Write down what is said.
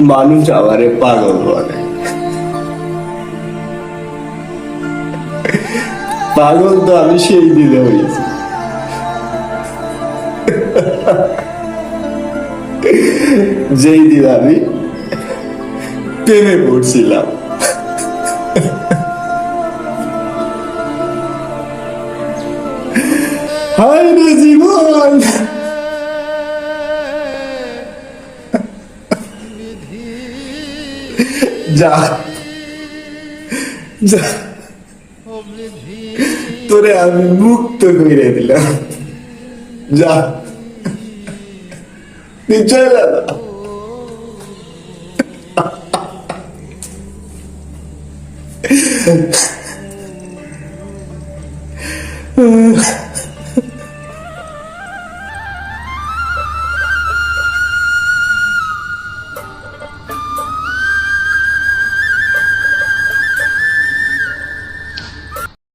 মানুষ আমারে পাগল বলে। পাগল তো আমি সেই দিনে হয়েছি। যেই দিন আমি প্রেমে পড়ছিলাম। হায় রে জীবন! যা। যা। তোরে আমি মুক্ত করে দিলাম। যা। তুই চলে যা